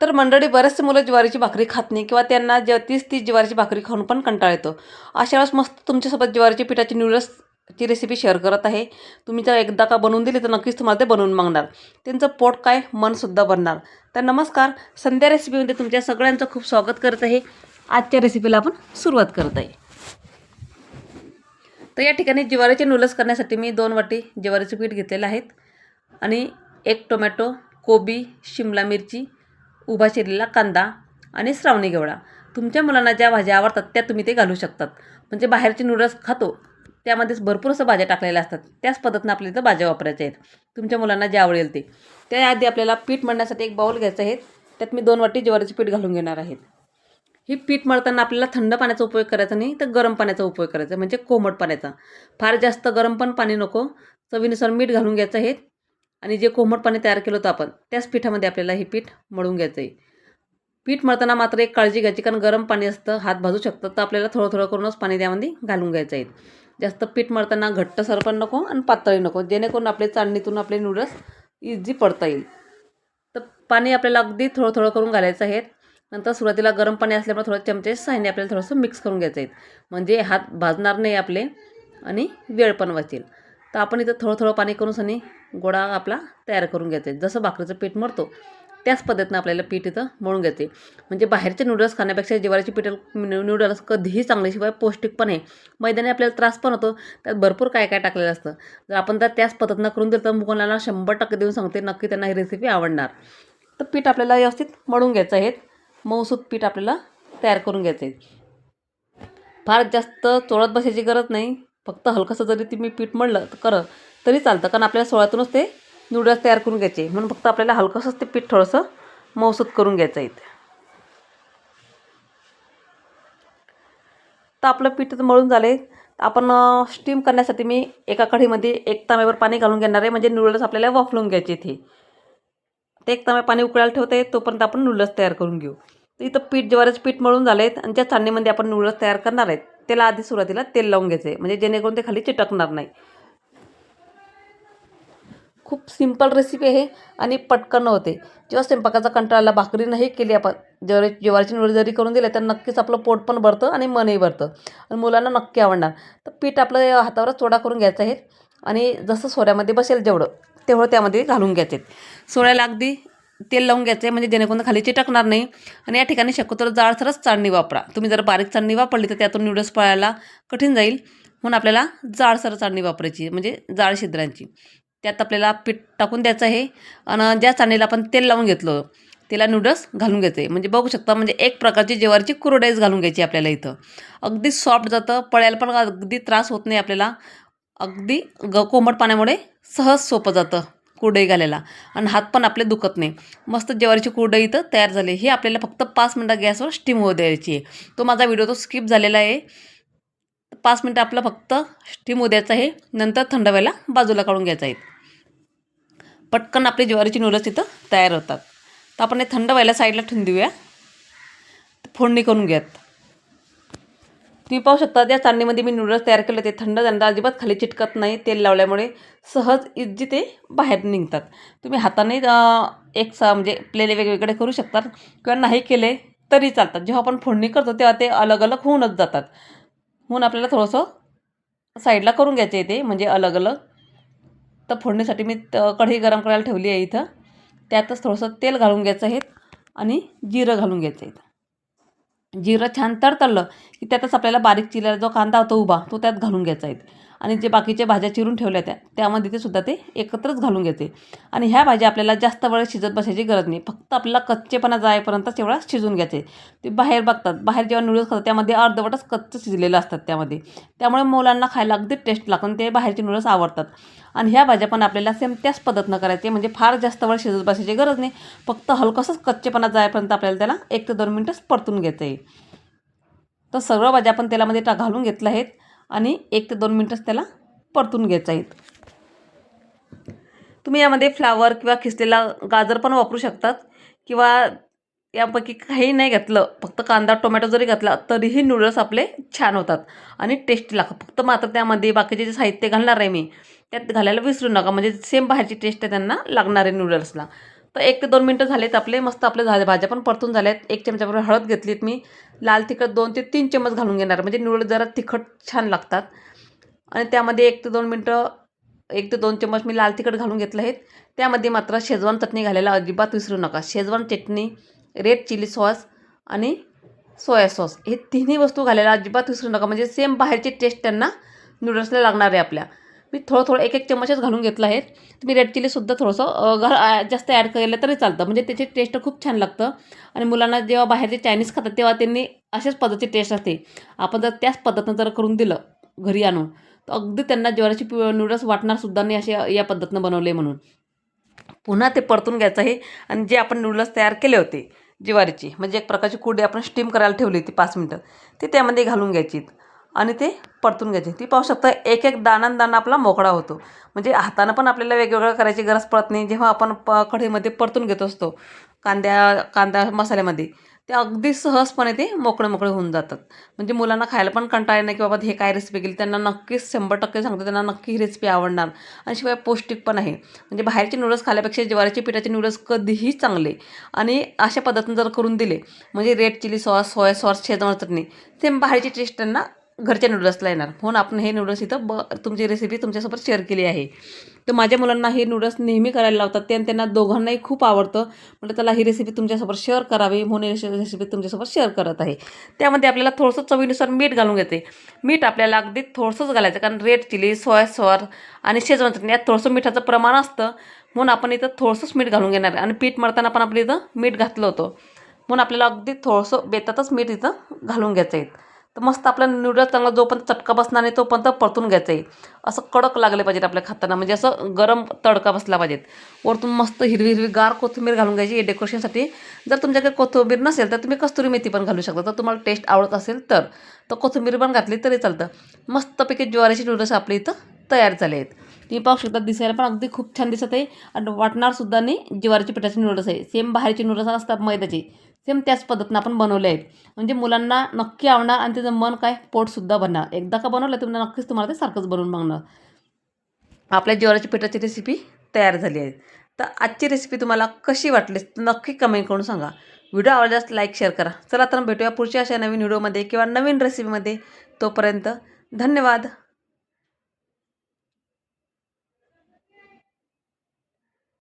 तर मंडळी बरेचसे मुलं ज्वारीची भाकरी खात नाही किंवा त्यांना ज तीस तीस ज्वारीची भाकरी खाऊन पण कंटाळ येतो. अशा वेळेस मस्त तुमच्यासोबत ज्वारीची पिठाची नूडल्सची रेसिपी शेअर करत आहे. तुम्ही जर एकदा का बनवून दिली तर नक्कीच तुम्हाला ते बनवून मागणार. त्यांचं पोट काय मनसुद्धा बनणार तर नमस्कार संध्या रेसिपीमध्ये तुमच्या सगळ्यांचं खूप स्वागत करत आहे. आजच्या रेसिपीला आपण सुरुवात करत आहे. तर या ठिकाणी ज्वारीचे नूडल्स करण्यासाठी मी दोन वाटी ज्वारीचे पीठ घेतलेलं आहेत आणि एक टोमॅटो कोबी शिमला मिरची उभा चिरलेला कांदा आणि श्रावणी घेवडा तुमच्या मुलांना ज्या भाज्या आवडतात त्या तुम्ही ते घालू शकतात. म्हणजे बाहेरचे नूडल्स खातो त्यामध्येच भरपूर असं भाज्या टाकलेल्या असतात. त्याच पद्धतीनं आपल्या इथं भाज्या वापरायच्या आहेत. तुमच्या मुलांना जे आवडेल ते. त्याआधी आपल्याला पीठ मळण्यासाठी एक बाऊल घ्यायचं आहे. त्यात मी दोन वाटी ज्वारीचे पीठ घालून घेणार आहेत ही पीठ मळताना आपल्याला थंड पाण्याचा उपयोग करायचा नाही तर गरम पाण्याचा उपयोग करायचा म्हणजे कोमट पाण्याचा. फार जास्त गरम पण पाणी नको. चवीनुसार मीठ घालून घ्यायचं आहे. आणि जे कोमट पाणी तयार केलं होतं आपण त्याच पिठामध्ये आपल्याला हे पीठ मळून घ्यायचं आहे पीठ मळताना मात्र एक काळजी घ्यायची कारण गरम पाणी असतं हात भाजू शकतं तर आपल्याला थोडं थोडं करूनच पाणी त्यामध्ये घालून घ्यायचं आहे. जास्त पीठ मळताना घट्टसर पण नको आणि पातळी नको जेणेकरून आपले चाळणीतून आपले नूडल्स इझी पडता येईल. तर पाणी आपल्याला अगदी थोडं थोडं करून घालायचं आहे. नंतर सुरुवातीला गरम पाणी असल्यामुळे थोडं चमचे साईने आपल्याला थोडंसं मिक्स करून घ्यायचं आहे. म्हणजे हात भाजणार नाही आपले आणि वेळ पण वाचेल. तर आपण इथं थोडं थोडं पाणी करून सनी गोळा आपला तयार करून घेते आहे जसं भाकरीचं पीठ मरतो त्याच पद्धतीनं आपल्याला पीठ इथं मळून घ्यायचे म्हणजे बाहेरचे नूडल्स खाण्यापेक्षा ज्वारीचे पीठ नूडल्स कधीही चांगले शिवाय पौष्टिक पण आहे. मैदानी आपल्याला त्रास पण होतो त्यात भरपूर काय काय टाकलेलं असतं. जर आपण जर त्याच पद्धतीनं करून दिलं तर मुलांना शंभर टक्के देऊन सांगते नक्की त्यांना ही रेसिपी आवडणार. तर पीठ आपल्याला व्यवस्थित मळून घ्यायचं आहे. मऊसूत पीठ आपल्याला तयार करून घ्यायचं आहे. फार जास्त चोळत बसायची गरज नाही. फक्त हलकंसं जरी तुम्ही पीठ मळलं तर करं तरी चालतं. कारण आपल्याला सोळ्यातूनच ते नूडल्स तयार करून घ्यायचे. म्हणून फक्त आपल्याला हलकंसंच ते पीठ थोडंसं मऊसूत करून घ्यायचं आहे तर आपलं पीठ तर मळून झाले आपण स्टीम करण्यासाठी मी एका कढीमध्ये एक तांब्यावर पाणी घालून घेणार आहे. म्हणजे नूडल्स आपल्याला वाफलून घ्यायचे इथे. ते एक तांब्या पाणी उकळायला ठेवते तोपर्यंत आपण नूडल्स तयार करून घेऊ. तर इथं पीठ ज्वारीचं पीठ मळून झाले आहेत आणि ज्या चाळणीमध्ये आपण नूडल्स तयार करणार आहेत त्याला आधी सुरुवातीला तेल लावून घ्यायचं आहे म्हणजे जेणेकरून ते खाली चिटकणार नाही. खूप सिंपल रेसिपी आहे आणि पटकन होते. जेव्हा स्वयंपाकाचा कंटाळाला भाकरी नाही केली आपण ज्वारी ज्वारीची निवड जरी करून दिली तर नक्कीच आपलं पोट पण भरतं आणि मनही भरतं. आणि मुलांना नक्की आवडणार. तर पीठ आपलं हातावरच थोडा करून घ्यायचं आहे. आणि जसं सोऱ्यामध्ये बसेल जेवढं तेवढं त्यामध्ये घालून घ्यायचे. सोऱ्याला अगदी तेल लावून घ्यायचं आहे म्हणजे जेणेकरून खाली चिटकणार नाही. आणि या ठिकाणी शक्यतो जाडसरच चाळणी वापरा. तुम्ही जर बारीक चाळणी वापरली तर त्यातून नूडल्स पळायला कठीण जाईल. म्हणून आपल्याला जाडसर चाळणी वापरायची म्हणजे जाड छिद्रांची. त्यात आपल्याला पीठ टाकून द्यायचं आहे. आणि ज्या चाळणीला आपण तेल लावून घेतलं त्याला नूडल्स घालून घ्यायचे म्हणजे बघू शकता म्हणजे एक प्रकारची जेवारची कुरडाईज घालून घ्यायची आपल्याला इथं. अगदी सॉफ्ट जातं पळायला पण अगदी त्रास होत नाही आपल्याला. अगदी ग कोमट पाण्यामुळे सहज सोपं जातं. कुरडई घालायला. आणि हात पण आपले दुखत नाही. मस्त ज्वारीची कुरडई इथं तयार झाली. हे आपल्याला फक्त पाच मिनटं गॅसवर स्टीम होऊ द्यायची आहे. तो माझा व्हिडिओ तो स्किप झालेला आहे. पाच मिनटं आपलं फक्त स्टीम होऊ द्यायचं आहे. नंतर थंड व्हायला बाजूला काढून घ्यायचं आहे. पटकन आपली ज्वारीची नूडल्स इथं तयार होतात. तर आपण हे थंड व्हायला साईडला ठेवून देऊया. फोडणी करून घ्यात तुम्ही पाहू शकता त्या चाळणीमध्ये मी नूडल्स तयार केले ते थंड झाल्यानंतर अजिबात खाली चिटकत नाही तेल लावल्यामुळे सहज इजी ते बाहेर निघतात. तुम्ही हाताने एक सा म्हणजे प्लेले वेगवेगळे करू शकतात किंवा नाही केले तरी चालतात. जेव्हा आपण फोडणी करतो तेव्हा ते अलग अलग होऊनच जातात. म्हणून आपल्याला थोडंसं साईडला करून घ्यायचे ते म्हणजे अलग अलग तर फोडणीसाठी मी कढई गरम करायला ठेवली आहे इथं. त्यातच थोडंसं तेल घालून घ्यायचं आहे आणि जिरं घालून घ्यायचं आहे जिरं छान तडतडलं की त्यातच आपल्याला बारीक चिरलेला जो कांदा होता उभा तो त्यात घालून घ्यायचा आहे. आणि जे बाकीच्या भाज्या चिरून ठेवल्या त्या त्यामध्ये ते सुद्धा ते एकत्रच घालून घेते. आणि ह्या भाज्या आपल्याला जास्त वेळ शिजत बसायची गरज नाही. फक्त आपल्याला कच्चेपणा जायपर्यंत तेवढा शिजून घ्यायचे. ते बाहेर बघतात. बाहेर जेव्हा नूडल्स खातात त्यामध्ये अर्धवटच कच्चं शिजलेलं असतात त्यामध्ये. त्यामुळे मुलांना खायला अगदी टेस्ट लागून ते बाहेरचे नूडल्स आवडतात. आणि ह्या भाज्या पण आपल्याला सेम त्याच पद्धतीनं करायचे. म्हणजे फार जास्त वेळ शिजत बसायची गरज नाही. फक्त हलकंसंच कच्चेपणा जायपर्यंत आपल्याला त्याला एक ते दोन मिनटंच परतून घ्यायचं आहे. तर सर्व भाज्या आपण तेलामध्ये टा घालून घेतल्या आहेत. आणि एक ते दोन मिनटंच त्याला परतून घ्यायचं आहेत तुम्ही यामध्ये फ्लावर किंवा खिसलेला गाजर पण वापरू शकतात किंवा यापैकी काही नाही घातलं फक्त कांदा टोमॅटो जरी घातला तरीही नूडल्स आपले छान होतात आणि टेस्टी लागतात. फक्त मात्र त्यामध्ये बाकीचे जे साहित्य घालणार आहे मी त्यात घालायला विसरू नका. म्हणजे सेम बाहेरची टेस्ट आहे त्यांना लागणार आहे नूडल्सला तर एक ते दोन मिनटं झालेत आपले. मस्त आपले झाले भाज्या पण परतून झाल्या आहेत एक चमच्याबरोबर हळद घेतलीत मी. लाल तिखट दोन ते तीन चम्मच घालून घेणार. म्हणजे निवड जरा तिखट छान लागतात. आणि त्यामध्ये एक ते दोन मिनटं एक ते दोन चम्मच मी लाल तिखट घालून घेतलं आहेत त्यामध्ये मात्र शेजवान चटणी घालायला अजिबात विसरू नका. शेजवान चटणी रेड चिली सॉस आणि सोया सॉस हे तिन्ही वस्तू घालायला अजिबात विसरू नका. म्हणजे सेम बाहेरची टेस्ट त्यांना नूडल्सला लागणार आहे आपल्या. मी थोडं थोडं एक एक चम्मचच घालून घेतलं आहे. तुम्ही रेड चिलीसुद्धा थोडंसं घर जास्त ॲड केलं तरी चालतं. म्हणजे त्याची टेस्ट खूप छान लागतं. आणि मुलांना जेव्हा बाहेरचे चायनीज खातात तेव्हा त्यांनी अशाच पद्धतीची टेस्ट असते. आपण जर त्याच पद्धतीनं जर करून दिलं घरी आणून तर अगदी त्यांना ज्वारीची नूडल्स वाटणारसुद्धा नाही असे या पद्धतीनं बनवले म्हणून. पुन्हा ते परतून घ्यायचं आहे. आणि जे आपण नूडल्स तयार केले होते ज्वारीची म्हणजे एक प्रकारची कुडी आपण स्टीम करायला ठेवली होती पाच मिनटं ती त्यामध्ये घालून घ्यायची. आणि ते परतून घ्यायचे. ती पाहू शकता एक एक दाना आपला मोकळा होतो. म्हणजे हातानं पण आपल्याला वेगवेगळं करायची गरज पडत नाही. जेव्हा आपण प कढईमध्ये परतून घेत असतो कांद्या कांदा मसाल्यामध्ये ते अगदी सहजपणे ते मोकळे मोकळे होऊन जातात. म्हणजे मुलांना खायला पण कंटाळा नाही की बाबा हे काय रेसिपी केली? त्यांना नक्कीच शंभर टक्के सांगतो त्यांना नक्की ही रेसिपी आवडणार. आणि शिवाय पौष्टिक पण आहे. म्हणजे बाहेरचे नूडल्स खाल्यापेक्षा ज्वारीच्या पिठाचे नूडल्स कधीही चांगले. आणि अशा पद्धतीने जर करून दिले म्हणजे red chilli sauce soya sauce schezwan चटणी सेम बाहेरची टेस्ट त्यांना घरच्या नूडल्सला येणार. हो म्हणून आपण हे नूडल्स इथं ब तुमची रेसिपी तुमच्यासोबत शेअर केली आहे. तर माझ्या मुलांना हे नूडल्स नेहमी करायला लावतात. ते आणि त्यांना दोघांनाही खूप आवडतं. म्हणजे त्याला ही रेसिपी तुमच्यासोबत शेअर करावी. म्हणून रेसिपी तुमच्यासोबत शेअर करत आहे. त्यामध्ये आपल्याला थोडंसं चवीनुसार मीठ घालून घेते. मीठ आपल्याला अगदी थोडंसंच घालायचं. कारण रेड चिली सोया सॉर आणि शेजवान चटणी यात थोडंसं मिठाचं प्रमाण असतं. म्हणून आपण इथं थोडंसंच मीठ घालून घेणार आहे. आणि पीठ मळताना पण आपलं इथं मीठ घातलं होतं. म्हणून आपल्याला अगदी थोडंसं बेतातच मीठ इथं घालून घ्यायचं आहे. तर मस्त आपला नूडल्स चांगला जोपर्यंत चटका बसणार नाही तोपर्यंत परतून घ्यायचं आहे असं कडक लागले पाहिजेत आपल्या खाताना. म्हणजे असं गरम तडका बसला पाहिजेत. वरतून मस्त हिरवी हिरवी गार कोथिंबीर घालून घ्यायची. डेकोरेशनसाठी जर तुमच्याकडे कोथिंबीर नसेल तर तुम्ही कस्तुरी मेथी पण घालू शकता. तर तुम्हाला टेस्ट आवडत असेल तर. तर कोथिंबीर पण घातली तरी चालतं. मस्तपैकी ज्वारीचे नूडल्स आपले इथं तयार झाले आहेत. तुम्ही पाहू शकता दिसायला पण अगदी खूप छान दिसत आहे. आणि वाटणारसुद्धा नाही ज्वारीची पिठाचे नूडल्स आहे. सेम बाहेरचे नूडल्स असतात मैद्याचे. सेम त्याच पद्धतीनं आपण बनवले आहेत. म्हणजे मुलांना नक्की आवडणार आणि त्याचं मन काय? पोटसुद्धा बनणार एकदा का बनवलं तुम्हाला नक्कीच तुम्हाला ते सारखंच बनवून मागणार आपल्या ज्वारीची पिठाची रेसिपी तयार झाली आहे. तर आजची रेसिपी तुम्हाला कशी वाटली नक्की कमेंट करून सांगा. व्हिडिओ आवडल्यास लाईक शेअर करा. चला तर भेटूया पुढच्या अशा नवीन व्हिडिओमध्ये किंवा नवीन रेसिपीमध्ये तोपर्यंत धन्यवाद.